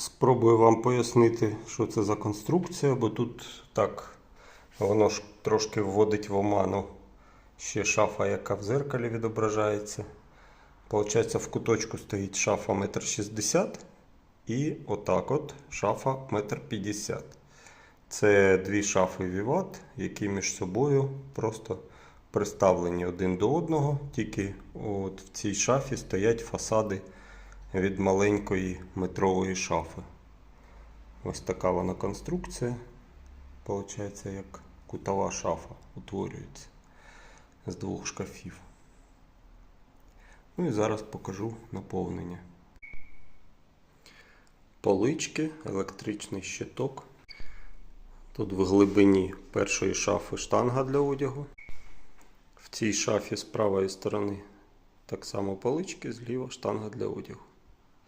Спробую вам пояснити, що це за конструкція, бо тут так воно ж трошки вводить в оману ще шафа, яка в зеркалі відображається. Получається, в куточку стоїть шафа 1,60 м і отак от шафа 1,50 м. Це дві шафи Vivat, які між собою просто приставлені один до одного. Тільки от в цій шафі стоять фасади від маленької метрової шафи. Ось така вона конструкція. Получається, як кутова шафа утворюється з двох шкафів. Ну і зараз покажу наповнення. Полички, електричний щиток. Тут в глибині першої шафи штанга для одягу. В цій шафі з правої сторони так само полички, зліва штанга для одягу.